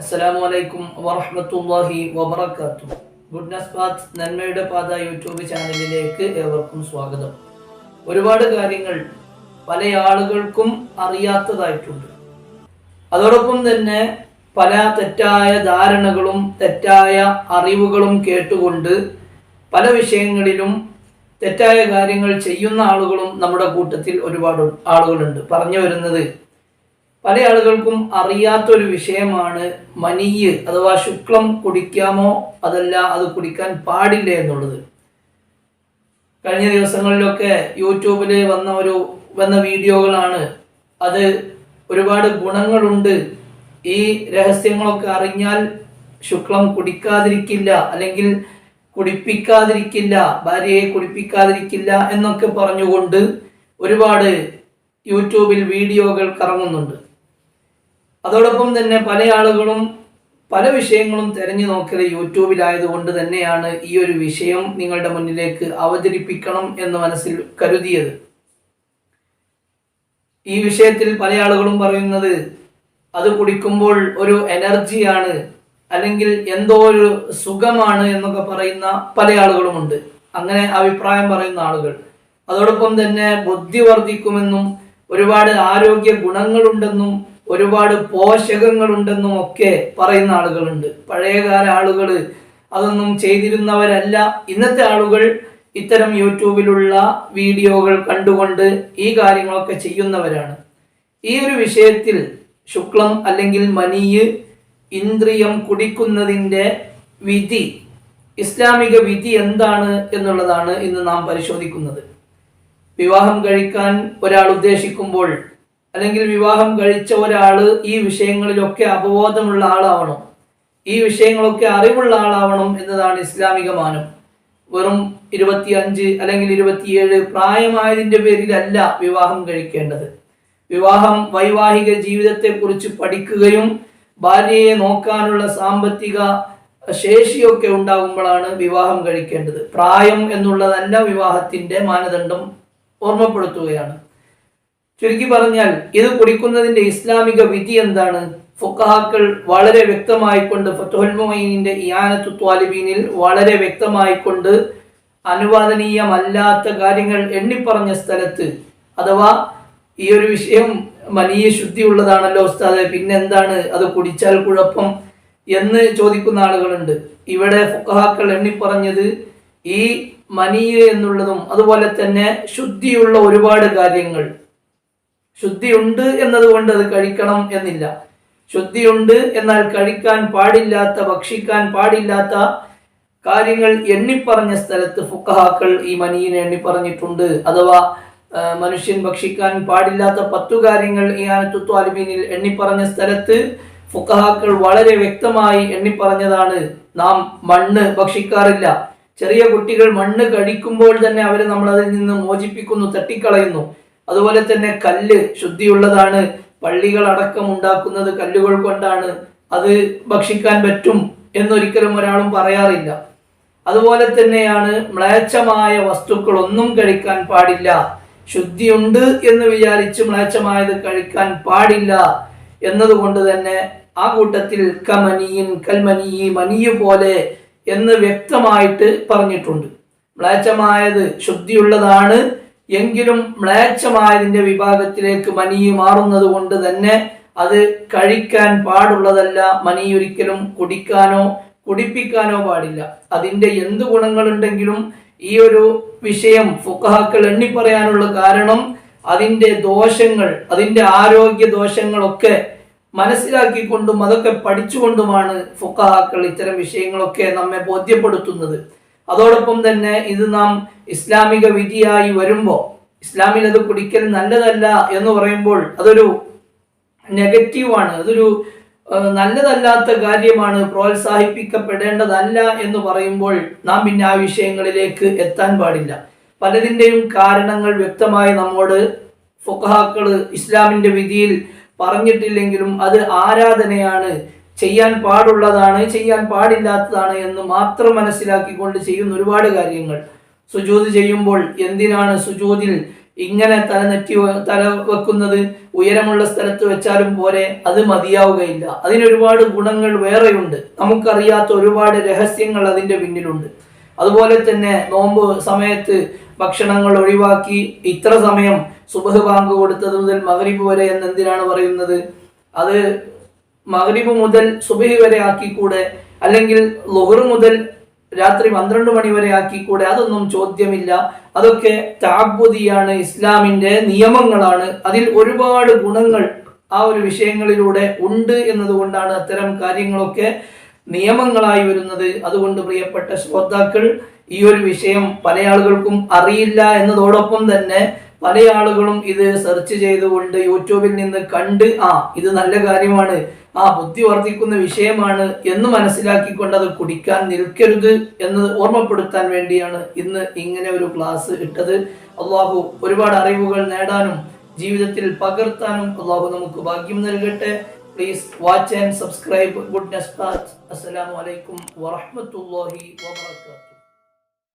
അസ്സലാമു അലൈക്കും വറഹ്മത്തുള്ളാഹി വബറകാത്തു. ഗുഡ്നസ് പാത്ത് നന്മയുടെ പാത യൂട്യൂബ് ചാനലിലേക്ക് ഏവർക്കും സ്വാഗതം. ഒരുപാട് കാര്യങ്ങൾ പല ആളുകൾക്കും അറിയാത്തതായിട്ടുണ്ട്. അതോടൊപ്പം തന്നെ പല തെറ്റായ ധാരണകളും തെറ്റായ അറിവുകളും കേട്ടുകൊണ്ട് പല വിഷയങ്ങളിലും തെറ്റായ കാര്യങ്ങൾ ചെയ്യുന്ന ആളുകളും നമ്മുടെ കൂട്ടത്തിൽ ഒരുപാട് ആളുകളുണ്ട്. പറഞ്ഞു വരുന്നത് പല ആളുകൾക്കും അറിയാത്തൊരു വിഷയമാണ് മനീയ് അഥവാ ശുക്ലം കുടിക്കാമോ അതല്ല അത് കുടിക്കാൻ പാടില്ല എന്നുള്ളത്. കഴിഞ്ഞ ദിവസങ്ങളിലൊക്കെ യൂട്യൂബിൽ വന്ന ഒരു വന്ന വീഡിയോകളാണ്. അത് ഒരുപാട് ഗുണങ്ങളുണ്ട്. ഈ രഹസ്യങ്ങളൊക്കെ അറിഞ്ഞാൽ ശുക്ലം കുടിക്കാതിരിക്കില്ല അല്ലെങ്കിൽ കുടിപ്പിക്കാതിരിക്കില്ല ഭാര്യയെ കുടിപ്പിക്കാതിരിക്കില്ല എന്നൊക്കെ പറഞ്ഞുകൊണ്ട് ഒരുപാട് യൂട്യൂബിൽ വീഡിയോകൾ കറങ്ങുന്നുണ്ട്. അതോടൊപ്പം തന്നെ പല ആളുകളും പല വിഷയങ്ങളും തിരഞ്ഞു നോക്കിയത് യൂട്യൂബിലായതുകൊണ്ട് തന്നെയാണ് ഈ ഒരു വിഷയം നിങ്ങളുടെ മുന്നിലേക്ക് അവതരിപ്പിക്കണം എന്ന് മനസ്സിൽ കരുതിയത്. ഈ വിഷയത്തിൽ പല ആളുകളും പറയുന്നത് അത് കുടിക്കുമ്പോൾ ഒരു എനർജിയാണ് അല്ലെങ്കിൽ എന്തോ ഒരു സുഖമാണ് എന്നൊക്കെ പറയുന്ന പല ആളുകളുമുണ്ട്. അങ്ങനെ അഭിപ്രായം പറയുന്ന ആളുകൾ. അതോടൊപ്പം തന്നെ ബുദ്ധി വർദ്ധിക്കുമെന്നും ഒരുപാട് ആരോഗ്യ ഗുണങ്ങളുണ്ടെന്നും ഒരുപാട് പോഷകങ്ങളുണ്ടെന്നും ഒക്കെ പറയുന്ന ആളുകളുണ്ട്. പഴയകാല ആളുകൾ അതൊന്നും ചെയ്തിരുന്നവരല്ല. ഇന്നത്തെ ആളുകൾ ഇത്തരം യൂട്യൂബിലുള്ള വീഡിയോകൾ കണ്ടുകൊണ്ട് ഈ കാര്യങ്ങളൊക്കെ ചെയ്യുന്നവരാണ്. ഈ ഒരു വിഷയത്തിൽ ശുക്ലം അല്ലെങ്കിൽ മനീയ് ഇന്ദ്രിയം കുടിക്കുന്നതിന്റെ വിധി ഇസ്ലാമിക വിധി എന്താണ് എന്നുള്ളതാണ് ഇന്ന് നാം പരിശോധിക്കുന്നത്. വിവാഹം കഴിക്കാൻ ഒരാൾ ഉദ്ദേശിക്കുമ്പോൾ അല്ലെങ്കിൽ വിവാഹം കഴിച്ച ഒരാൾ ഈ വിഷയങ്ങളിലൊക്കെ അപബോധമുള്ള ആളാവണം. ഈ വിഷയങ്ങളൊക്കെ അറിവുള്ള ആളാവണം എന്നതാണ് ഇസ്ലാമിക മാനം. വെറും ഇരുപത്തി അഞ്ച് അല്ലെങ്കിൽ ഇരുപത്തിയേഴ് പ്രായമായതിന്റെ പേരിലല്ല വിവാഹം കഴിക്കേണ്ടത്. വിവാഹം വൈവാഹിക ജീവിതത്തെക്കുറിച്ച് പഠിക്കുകയും ഭാര്യയെ നോക്കാനുള്ള സാമ്പത്തിക ശേഷിയൊക്കെ ഉണ്ടാകുമ്പോഴാണ് വിവാഹം കഴിക്കേണ്ടത്. പ്രായം എന്നുള്ളതല്ല വിവാഹത്തിന്റെ മാനദണ്ഡം ഓർമ്മപ്പെടുത്തുകയാണ്. ചുരുക്കി പറഞ്ഞാൽ ഇത് കുടിക്കുന്നതിന്റെ ഇസ്ലാമിക വിധി എന്താണ്? ഫുക്കഹാക്കൾ വളരെ വ്യക്തമായിക്കൊണ്ട് ഫത്തുഹുൽ മുഈനിന്റെ ഇയാനത്തു ത്വാലിബീനിൽ വളരെ വ്യക്തമായിക്കൊണ്ട് അനുവാദനീയമല്ലാത്ത കാര്യങ്ങൾ എണ്ണിപ്പറഞ്ഞ സ്ഥലത്ത് അഥവാ ഈ ഒരു വിഷയം മനീയ ശുദ്ധിയുള്ളതാണല്ലോ ഉസ്താദെ പിന്നെന്താണ്? അത് കുടിച്ചാൽ കുഴപ്പം എന്ന് ചോദിക്കുന്ന ആളുകളുണ്ട്. ഇവിടെ ഫുക്കഹാക്കൾ എണ്ണിപ്പറഞ്ഞത് ഈ മനീയ എന്നുള്ളതും അതുപോലെ തന്നെ ശുദ്ധിയുള്ള ഒരുപാട് കാര്യങ്ങൾ. ശുദ്ധിയുണ്ട് എന്നതുകൊണ്ട് അത് കഴിക്കണം എന്നില്ല. ശുദ്ധിയുണ്ട് എന്നാൽ കഴിക്കാൻ പാടില്ലാത്ത ഭക്ഷിക്കാൻ പാടില്ലാത്ത കാര്യങ്ങൾ എണ്ണിപ്പറഞ്ഞ സ്ഥലത്ത് ഫുക്കഹാക്കൾ ഈ മനീനെ എണ്ണിപ്പറഞ്ഞിട്ടുണ്ട്. അഥവാ മനുഷ്യൻ ഭക്ഷിക്കാൻ പാടില്ലാത്ത പത്തു കാര്യങ്ങൾ ഈ ആനത്തുത്വ അലിമീനിൽ എണ്ണിപ്പറഞ്ഞ സ്ഥലത്ത് ഫുക്കഹാക്കൾ വളരെ വ്യക്തമായി എണ്ണിപ്പറഞ്ഞതാണ്. നാം മണ്ണ് ഭക്ഷിക്കാറില്ല. ചെറിയ കുട്ടികൾ മണ്ണ് കഴിക്കുമ്പോൾ തന്നെ അവരെ നമ്മൾ അതിൽ നിന്ന് മോചിപ്പിക്കുന്നു തട്ടിക്കളയുന്നു. അതുപോലെ തന്നെ കല്ല് ശുദ്ധിയുള്ളതാണ്. പള്ളികൾ അടക്കം ഉണ്ടാക്കുന്നത് കല്ലുകൾ കൊണ്ടാണ്. അത് ഭക്ഷിക്കാൻ പറ്റും എന്നൊരിക്കലും ഒരാളും പറയാറില്ല. അതുപോലെ തന്നെയാണ് മ്ലേച്ഛമായ വസ്തുക്കൾ ഒന്നും കഴിക്കാൻ പാടില്ല. ശുദ്ധിയുണ്ട് എന്ന് വിചാരിച്ച് മ്ലേച്ഛമായത് കഴിക്കാൻ പാടില്ല എന്നതുകൊണ്ട് തന്നെ ആ കൂട്ടത്തിൽ കമനിയിൻ കൽമനിയി മനിയു പോലെ എന്ന് വ്യക്തമായിട്ട് പറഞ്ഞിട്ടുണ്ട്. മ്ലേച്ഛമായത് ശുദ്ധിയുള്ളതാണ് എങ്കിലും മ്ലേച്ഛമായതിന്റെ വിഭാഗത്തിലേക്ക് മനി മാറുന്നത് കൊണ്ട് തന്നെ അത് കഴിക്കാൻ പാടുള്ളതല്ല. മനി ഒരിക്കലും കുടിക്കാനോ കുടിപ്പിക്കാനോ പാടില്ല. അതിന്റെ എന്ത് ഗുണങ്ങളുണ്ടെങ്കിലും ഈ ഒരു വിഷയം ഫുക്കഹാക്കൾ എണ്ണിപ്പറയാനുള്ള കാരണം അതിന്റെ ദോഷങ്ങൾ അതിന്റെ ആരോഗ്യ ദോഷങ്ങളൊക്കെ മനസ്സിലാക്കിക്കൊണ്ടും അതൊക്കെ പഠിച്ചുകൊണ്ടുമാണ് ഫുക്കഹാക്കൾ ഇത്തരം വിഷയങ്ങളൊക്കെ നമ്മെ ബോധ്യപ്പെടുത്തുന്നത്. അതോടൊപ്പം തന്നെ ഇത് നാം ഇസ്ലാമിക വിധിയായി വരുമ്പോൾ ഇസ്ലാമിൽ അത് കുടിക്കൽ നല്ലതല്ല എന്ന് പറയുമ്പോൾ അതൊരു നെഗറ്റീവാണ്. അതൊരു നല്ലതല്ലാത്ത കാര്യമാണ്. പ്രോത്സാഹിപ്പിക്കപ്പെടേണ്ടതല്ല എന്ന് പറയുമ്പോൾ നാം പിന്നെ ആ വിഷയങ്ങളിലേക്ക് എത്താൻ പാടില്ല. പലതിന്റെയും കാരണങ്ങൾ വ്യക്തമായി നമ്മോട് ഫുഖഹാക്കൾ ഇസ്ലാമിന്റെ വിധിയിൽ പറഞ്ഞിട്ടില്ലെങ്കിലും അത് ആരാധനയാണ്. ചെയ്യാൻ പാടുള്ളതാണ് ചെയ്യാൻ പാടില്ലാത്തതാണ് എന്ന് മാത്രം മനസ്സിലാക്കിക്കൊണ്ട് ചെയ്യുന്ന ഒരുപാട് കാര്യങ്ങൾ. സുജൂത് ചെയ്യുമ്പോൾ എന്തിനാണ് സുജൂതിൽ ഇങ്ങനെ തല നെറ്റി തല വെക്കുന്നത്? ഉയരമുള്ള സ്ഥലത്ത് വെച്ചാലും പോരെ അത് മതിയാവുകയില്ല. അതിനൊരുപാട് ഗുണങ്ങൾ വേറെയുണ്ട്. നമുക്കറിയാത്ത ഒരുപാട് രഹസ്യങ്ങൾ അതിന്റെ പിന്നിലുണ്ട്. അതുപോലെ തന്നെ നോമ്പ് സമയത്ത് ഭക്ഷണങ്ങൾ ഒഴിവാക്കി ഇത്ര സമയം സുബഹ് ബാങ്ക് കൊടുത്തത് മുതൽ മഗ്രിബ് വരെ എന്ന് എന്തിനാണ് പറയുന്നത്? അത് മഗ്രിബ് മുതൽ സുബഹി വരെ ആക്കിക്കൂടെ? അല്ലെങ്കിൽ ലൊഹറു മുതൽ രാത്രി പന്ത്രണ്ട് മണി വരെ ആക്കിക്കൂടെ? അതൊന്നും ചോദ്യമില്ല. അതൊക്കെ താബുദിയാണ് ഇസ്ലാമിന്റെ നിയമങ്ങളാണ്. അതിൽ ഒരുപാട് ഗുണങ്ങൾ ആ ഒരു വിഷയങ്ങളിലൂടെ ഉണ്ട് എന്നതുകൊണ്ടാണ് അത്തരം കാര്യങ്ങളൊക്കെ നിയമങ്ങളായി വരുന്നത്. അതുകൊണ്ട് പ്രിയപ്പെട്ട ശ്രോതാക്കൾ ഈ ഒരു വിഷയം പല ആളുകൾക്കും അറിയില്ല എന്നതോടൊപ്പം തന്നെ പല ആളുകളും ഇത് സെർച്ച് ചെയ്തുകൊണ്ട് യൂട്യൂബിൽ നിന്ന് കണ്ട് ആ ഇത് നല്ല കാര്യമാണ് ആ ബുദ്ധി വർദ്ധിക്കുന്ന വിഷയമാണ് എന്ന് മനസ്സിലാക്കിക്കൊണ്ട് അത് കുടിക്കാൻ നിൽക്കരുത് എന്ന് ഓർമ്മപ്പെടുത്താൻ വേണ്ടിയാണ് ഇന്ന് ഇങ്ങനെ ഒരു ക്ലാസ് ഇട്ടത്. അള്ളാഹു ഒരുപാട് അറിവുകൾ നേടാനും ജീവിതത്തിൽ പകർത്താനും അള്ളാഹു നമുക്ക് ഭാഗ്യം നൽകട്ടെ. Please watch and subscribe good നെസ്പാത്ത് അസ്സലാമു അലൈക്കും വറഹ്മത്തുള്ളാഹി വബറകാതുഹു